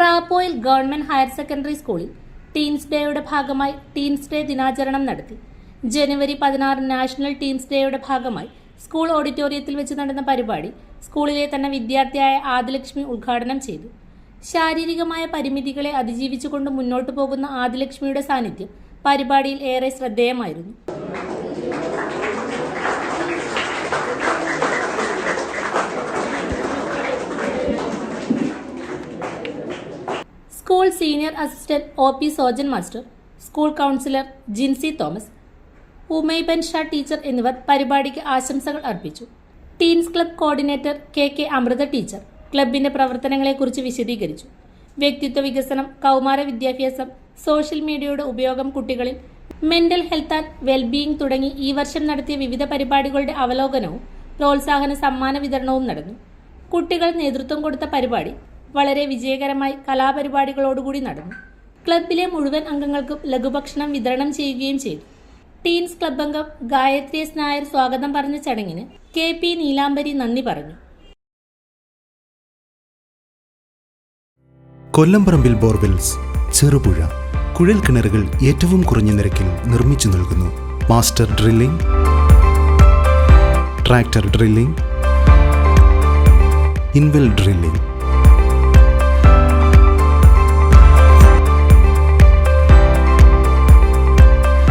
പ്രാപ്പോയിൽ government higher secondary സ്കൂളിൽ teens ഡേയുടെ ഭാഗമായി ടീൻസ് ഡേ ദിനാചരണം നടത്തി. ജനുവരി പതിനാറ് നാഷണൽ ടീംസ് ഡേയുടെ ഭാഗമായി സ്കൂൾ ഓഡിറ്റോറിയത്തിൽ വെച്ച് നടന്ന പരിപാടി സ്കൂളിലെ തന്നെ വിദ്യാർത്ഥിയായ ആദിലക്ഷ്മി ഉദ്ഘാടനം ചെയ്തു. ശാരീരികമായ പരിമിതികളെ അതിജീവിച്ചുകൊണ്ട് മുന്നോട്ടു പോകുന്ന ആദിലക്ഷ്മിയുടെ സാന്നിധ്യം പരിപാടിയിൽ ഏറെ ശ്രദ്ധേയമായിരുന്നു school senior assistant O P Sojan master school counsellor Jincy Thomas Umaiban Shah teacher എന്നിവർ പരിപാടിക്ക് ആശംസകൾ അർപ്പിച്ചു. Teens club coordinator K K Amrutha teacher ക്ലബിന്റെ പ്രവർത്തനങ്ങളെക്കുറിച്ച് വിശദീകരിച്ചു. വ്യക്തിത്വ വികസനം കൗമാര വിദ്യാഭ്യാസം സോഷ്യൽ മീഡിയയുടെ ഉപയോഗം കുട്ടികളിൽ മെന്റൽ ഹെൽത്ത് ആൻഡ് വെൽബീയിങ് തുടങ്ങി ഈ വർഷം നടത്തിയ വിവിധ പരിപാടികളുടെ അവലോകനവും പ്രോത്സാഹന സമ്മാന വിതരണവും നടന്നു. കുട്ടികൾ നേതൃത്വം കൊടുത്ത പരിപാടി വളരെ വിജയകരമായി കലാപരിപാടികളോടുകൂടി നടന്നു. ക്ലബിലെ മുഴുവൻ അംഗങ്ങൾക്കും ലഘുഭക്ഷണം വിതരണം ചെയ്യുകയും ചെയ്തു. ടീൻസ് ക്ലബ് അംഗം ഗായത്രി എസ് നായർ സ്വാഗതം പറഞ്ഞ ചടങ്ങിന് കെ പി നീലാംബരി നന്ദി പറഞ്ഞു. കൊല്ലംപറമ്പിൽ ബോർവെൽസ് ചെറുപുഴ കുഴൽ കിണറുകൾ ഏറ്റവും കുറഞ്ഞ നിരക്കിൽ നിർമ്മിച്ചു നൽകുന്നു. Master drilling tractor drilling inwell drilling.